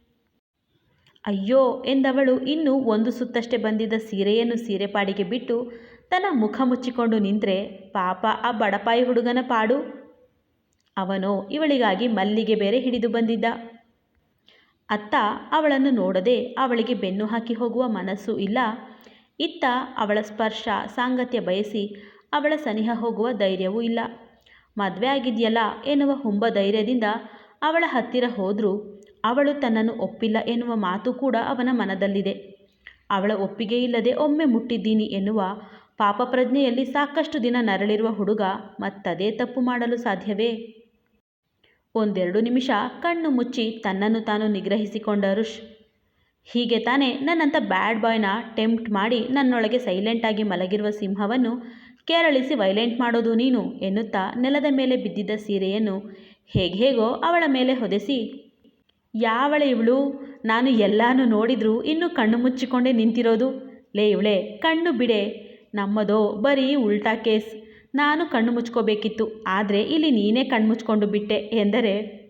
[SPEAKER 1] ಅಯ್ಯೋ ಎಂದವಳು ಇನ್ನೂ ಒಂದು ಸುತ್ತಷ್ಟೇ ಬಂದಿದ್ದ ಸೀರೆಯನ್ನು ಸೀರೆಪಾಡಿಗೆ ಬಿಟ್ಟು ತನ್ನ ಮುಖ ಮುಚ್ಚಿಕೊಂಡು ನಿಂತರೆ, ಪಾಪ, ಆ ಬಡಪಾಯಿ ಹುಡುಗನ ಪಾಡು. ಅವನೋ ಇವಳಿಗಾಗಿ ಮಲ್ಲಿಗೆ ಬೇರೆ ಹಿಡಿದು ಬಂದಿದ್ದ. ಅತ್ತ ಅವಳನ್ನು ನೋಡದೆ ಅವಳಿಗೆ ಬೆನ್ನು ಹಾಕಿ ಹೋಗುವ ಮನಸ್ಸು ಇಲ್ಲ. ಇತ್ತ ಅವಳ ಸ್ಪರ್ಶ, ಸಾಂಗತ್ಯ ಬಯಸಿ ಅವಳ ಸನಿಹ ಹೋಗುವ ಧೈರ್ಯವೂ ಇಲ್ಲ. ಮದುವೆ ಆಗಿದೆಯಲ್ಲ ಎನ್ನುವ ಹುಂಬ ಧೈರ್ಯದಿಂದ ಅವಳ ಹತ್ತಿರ ಹೋದರೂ ಅವಳು ತನ್ನನ್ನು ಒಪ್ಪಿಲ್ಲ ಎನ್ನುವ ಮಾತು ಕೂಡ ಅವನ ಮನದಲ್ಲಿದೆ. ಅವಳ ಒಪ್ಪಿಗೆ ಇಲ್ಲದೆ ಒಮ್ಮೆ ಮುಟ್ಟಿದ್ದೀನಿ ಎನ್ನುವ ಪಾಪ ಪ್ರಜ್ಞೆಯಲ್ಲಿ ಸಾಕಷ್ಟು ದಿನ ನರಳಿರುವ ಹುಡುಗ ಮತ್ತದೇ ತಪ್ಪು ಮಾಡಲು ಸಾಧ್ಯವೇ? ಒಂದೆರಡು ನಿಮಿಷ ಕಣ್ಣು ಮುಚ್ಚಿ ತನ್ನನ್ನು ತಾನು ನಿಗ್ರಹಿಸಿಕೊಂಡ ಋಷ್. ಹೀಗೆ ತಾನೇ ನನ್ನಂಥ ಬ್ಯಾಡ್ ಬಾಯ್ನ ಟೆಂಪ್ಟ್ ಮಾಡಿ ನನ್ನೊಳಗೆ ಸೈಲೆಂಟಾಗಿ ಮಲಗಿರುವ ಸಿಂಹವನ್ನು ಕೆರಳಿಸಿ ವೈಲೆಂಟ್ ಮಾಡೋದು ನೀನು ಎನ್ನುತ್ತಾ ನೆಲದ ಮೇಲೆ ಬಿದ್ದಿದ್ದ ಸೀರೆಯನ್ನು ಹೇಗೆ ಹೇಗೋ ಅವಳ ಮೇಲೆ ಹೊದೆಸಿ ಯಾವಳೆ ಇವಳು? ನಾನು ಎಲ್ಲಾನು ನೋಡಿದ್ರೂ ಇನ್ನೂ ಕಣ್ಣು ಮುಚ್ಚಿಕೊಂಡೇ ನಿಂತಿರೋದು. ಲೇ ಇವಳೆ, ಕಣ್ಣು ಬಿಡೆ. ನಮ್ಮದೋ, ಬರೀ ಉಲ್ಟಾ ಕೇಸ್. ನಾನು ಕಣ್ಣು ಮುಚ್ಕೋಬೇಕಿತ್ತು. ಆದರೆ ಇಲ್ಲಿ ನೀನೇ ಕಣ್ಣು ಮುಚ್ಕೊಂಡು ಬಿಟ್ಟೆ ಎಂದರೆ?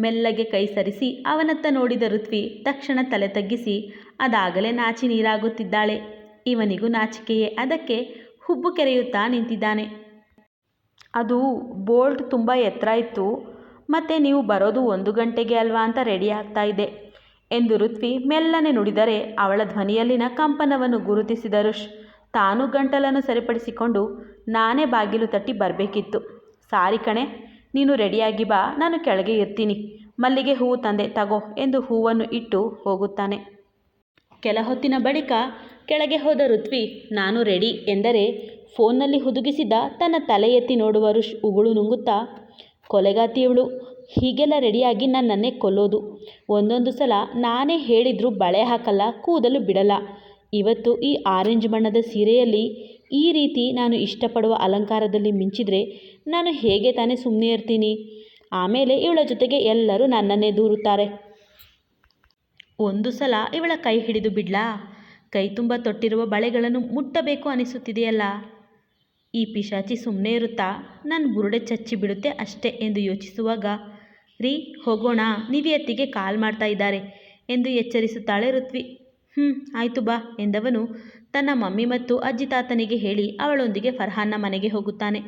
[SPEAKER 1] ಮೆಲ್ಲಗೆ ಕೈ ಸರಿಸಿ ಅವನತ್ತ ನೋಡಿದ ಋತ್ವಿ ತಕ್ಷಣ ತಲೆ ತಗ್ಗಿಸಿ, ಅದಾಗಲೇ ನಾಚಿ ನೀರಾಗುತ್ತಿದ್ದಾಳೆ. ಇವನಿಗೂ ನಾಚಿಕೆಯೇ. ಅದಕ್ಕೆ ಹುಬ್ಬು ಕೆರೆಯುತ್ತಾ ನಿಂತಿದ್ದಾನೆ. ಅದು ಬೋಲ್ಟ್ ತುಂಬ ಎತ್ತರ ಇತ್ತು. ಮತ್ತು ನೀವು ಬರೋದು ಒಂದು ಗಂಟೆಗೆ ಅಲ್ವಾ ಅಂತ ರೆಡಿ ಆಗ್ತಾ ಇದ್ದೆ ಎಂದು ಋತ್ವಿ ಮೆಲ್ಲನೆ ನುಡಿದರೆ ಅವಳ ಧ್ವನಿಯಲ್ಲಿನ ಕಂಪನವನ್ನು ಗುರುತಿಸಿದ ರುಷ್ ತಾನು ಗಂಟಲನ್ನು ಸರಿಪಡಿಸಿಕೊಂಡು ನಾನೇ ಬಾಗಿಲು ತಟ್ಟಿ ಬರಬೇಕಿತ್ತು. ಸಾರಿ ಕಣೆ, ನೀನು ರೆಡಿಯಾಗಿ ಬಾ, ನಾನು ಕೆಳಗೆ ಇರ್ತೀನಿ. ಮಲ್ಲಿಗೆ ಹೂವು ತಂದೆ, ತಗೋ ಎಂದು ಹೂವನ್ನು ಇಟ್ಟು ಹೋಗುತ್ತಾನೆ. ಕೆಲ ಹೊತ್ತಿನ ಬಳಿಕ ಕೆಳಗೆ ಹೋದ ಋತ್ವಿ, ನಾನು ರೆಡಿ ಎಂದರೆ ಫೋನ್ನಲ್ಲಿ ಹುದುಗಿಸಿದ ತನ್ನ ತಲೆ ಎತ್ತಿ ನೋಡುವ ರುಷ್ ಉಗುಳು ನುಂಗುತ್ತಾ ಕೊಲೆಗಾತಿ ಇವಳು ಹೀಗೆಲ್ಲ ರೆಡಿಯಾಗಿ ನನ್ನನ್ನೇ ಕೊಲ್ಲೋದು. ಒಂದೊಂದು ಸಲ ನಾನೇ ಹೇಳಿದರೂ ಬಳೆ ಹಾಕಲ್ಲ, ಕೂದಲು ಬಿಡಲ್ಲ. ಇವತ್ತು ಈ ಆರೆಂಜ್ ಬಣ್ಣದ ಸೀರೆಯಲ್ಲಿ ಈ ರೀತಿ ನಾನು ಇಷ್ಟಪಡುವ ಅಲಂಕಾರದಲ್ಲಿ ಮಿಂಚಿದರೆ ನಾನು ಹೇಗೆ ತಾನೇ ಸುಮ್ಮನೆ ಇರ್ತೀನಿ? ಆಮೇಲೆ ಇವಳ ಜೊತೆಗೆ ಎಲ್ಲರೂ ನನ್ನನ್ನೇ ದೂರುತ್ತಾರೆ. ಒಂದು ಸಲ ಇವಳ ಕೈ ಹಿಡಿದು ಬಿಡ್ಲಾ? ಕೈ ತುಂಬ ತೊಟ್ಟಿರುವ ಬಳೆಗಳನ್ನು ಮುಟ್ಟಬೇಕು ಅನಿಸುತ್ತಿದೆಯಲ್ಲ? ಈ ಪಿಶಾಚಿ ಸುಮ್ಮನೆ ಇರುತ್ತಾ? ನನ್ನ ಬುರುಡೆ ಚಚ್ಚಿ ಬಿಡುತ್ತೆ ಅಷ್ಟೇ ಎಂದು ಯೋಚಿಸುವಾಗ, ರೀ, ಹೋಗೋಣ ನಿವಿಯತ್ತಿಗೆ ಕಾಲ್ ಮಾಡ್ತಾ ಇದ್ದಾರೆ ಎಂದು ಎಚ್ಚರಿಸುತ್ತಾಳೆ ಋತ್ವಿ. ಹ್ಞೂ ಆಯಿತು ಬಾ ಎಂದವನು ತನ್ನ ಮಮ್ಮಿ ಮತ್ತು ಅಜ್ಜಿ ತಾತನಿಗೆ ಹೇಳಿ ಅವಳೊಂದಿಗೆ ಫರ್ಹಾನ್ನ ಮನೆಗೆ ಹೋಗುತ್ತಾನೆ.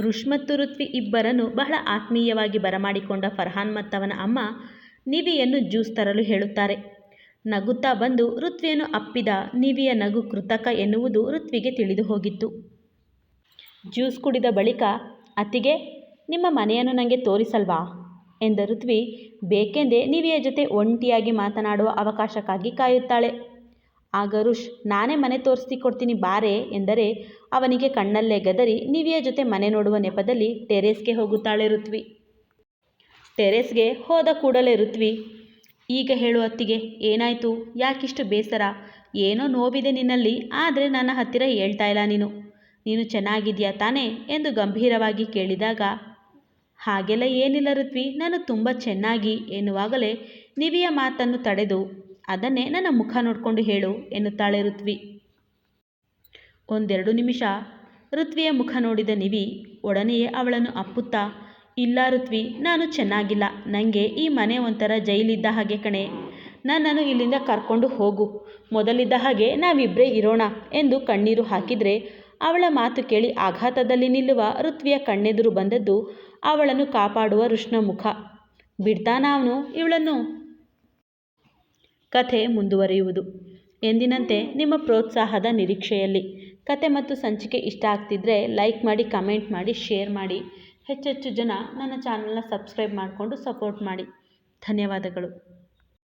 [SPEAKER 1] ರುಷ್ ಮತ್ತು ಋತ್ವಿ ಇಬ್ಬರನ್ನು ಬಹಳ ಆತ್ಮೀಯವಾಗಿ ಬರಮಾಡಿಕೊಂಡ ಫರ್ಹಾನ್ ಮತ್ತವನ ಅಮ್ಮ ನಿವಿಯನ್ನು ಜ್ಯೂಸ್ ತರಲು ಹೇಳುತ್ತಾರೆ. ನಗುತ್ತಾ ಬಂದು ಋತ್ವಿಯನ್ನು ಅಪ್ಪಿದ ನಿವಿಯ ನಗು ಕೃತಕ ಎನ್ನುವುದು ಋತ್ವಿಗೆ ತಿಳಿದು ಹೋಗಿತ್ತು. ಜ್ಯೂಸ್ ಕುಡಿದ ಬಳಿಕ, ಅತ್ತಿಗೆ, ನಿಮ್ಮ ಮನೆಯನ್ನು ನನಗೆ ತೋರಿಸಲ್ವಾ? ಎಂದ ಋತ್ವಿ, ಬೇಕೆಂದೇ ನಿವಿಯ ಜೊತೆ ಒಂಟಿಯಾಗಿ ಮಾತನಾಡುವ ಅವಕಾಶಕ್ಕಾಗಿ ಕಾಯುತ್ತಾಳೆ. ಆಗ ರುಷ್ ನಾನೇ ಮನೆ ತೋರಿಸಿಕೊಡ್ತೀನಿ ಬಾರೆ, ಎಂದರೆ, ಅವನಿಗೆ ಕಣ್ಣಲ್ಲೇ ಗದರಿ ನಿವಿಯ ಜೊತೆ ಮನೆ ನೋಡುವ ನೆಪದಲ್ಲಿ ಟೆರೇಸ್ಗೆ ಹೋಗುತ್ತಾಳೆ ಋತ್ವಿ. ಟೆರೇಸ್ಗೆ ಹೋದ ಕೂಡಲೇ ಋತ್ವಿ, ಈಗ ಹೇಳು ಅತ್ತಿಗೆ, ಏನಾಯಿತು? ಯಾಕಿಷ್ಟು ಬೇಸರ? ಏನೋ ನೋವಿದೆ ನಿನ್ನಲ್ಲಿ, ಆದರೆ ನನ್ನ ಹತ್ತಿರ ಹೇಳ್ತಾ ಇಲ್ಲ ನೀನು. ನೀನು ಚೆನ್ನಾಗಿದ್ಯಾ ತಾನೇ ಎಂದು ಗಂಭೀರವಾಗಿ ಕೇಳಿದಾಗ, ಹಾಗೆಲ್ಲ ಏನಿಲ್ಲ ಋತ್ವಿ, ನಾನು ತುಂಬ ಚೆನ್ನಾಗಿ ಎನ್ನುವಾಗಲೇ ನಿವಿಯ ಮಾತನ್ನು ತಡೆದು, ಅದನ್ನೇ ನನ್ನ ಮುಖ ನೋಡಿಕೊಂಡು ಹೇಳು ಎನ್ನುತ್ತಾಳೆ ಋತ್ವಿ. ಒಂದೆರಡು ನಿಮಿಷ. ಋತ್ವಿಯ ಮುಖ ನೋಡಿದ ನಿವಿ ಒಡನೆಯೇ ಅವಳನ್ನು ಅಪ್ಪುತ್ತಾ, ಇಲ್ಲ ಋತ್ವಿ, ನಾನು ಚೆನ್ನಾಗಿಲ್ಲ ನನಗೆ ಈ ಮನೆ ಒಂಥರ ಜೈಲಿದ್ದ ಹಾಗೆ ಕಣೆ, ನನ್ನನ್ನು ಇಲ್ಲಿಂದ ಕರ್ಕೊಂಡು ಹೋಗು, ಮೊದಲಿದ್ದ ಹಾಗೆ ನಾವಿಬ್ಬರೇ ಇರೋಣ ಎಂದು ಕಣ್ಣೀರು ಹಾಕಿದರೆ ಅವಳ ಮಾತು ಕೇಳಿ ಆಘಾತದಲ್ಲಿ ನಿಲ್ಲುವ ಋತ್ವಿಯ ಕಣ್ಣೆದುರು ಬಂದದ್ದು ಅವಳನ್ನು ಕಾಪಾಡುವ ಋಷ್ಣ ಮುಖ. ಬಿಡ್ತಾನ ಅವನು ಇವಳನ್ನು? ಕಥೆ ಮುಂದುವರಿಯುವುದು. ಎಂದಿನಂತೆ ನಿಮ್ಮ ಪ್ರೋತ್ಸಾಹದ ನಿರೀಕ್ಷೆಯಲ್ಲಿ. ಕತೆ ಮತ್ತು ಸಂಚಿಕೆ ಇಷ್ಟ ಆಗ್ತಿದ್ರೆ ಲೈಕ್ ಮಾಡಿ, ಕಮೆಂಟ್ ಮಾಡಿ, ಶೇರ್ ಮಾಡಿ. ಹೆಚ್ಚೆಚ್ಚು ಜನ ನನ್ನ ಚಾನಲ್ನ ಸಬ್ಸ್ಕ್ರೈಬ್ ಮಾಡಿಕೊಂಡು ಸಪೋರ್ಟ್ ಮಾಡಿ. ಧನ್ಯವಾದಗಳು.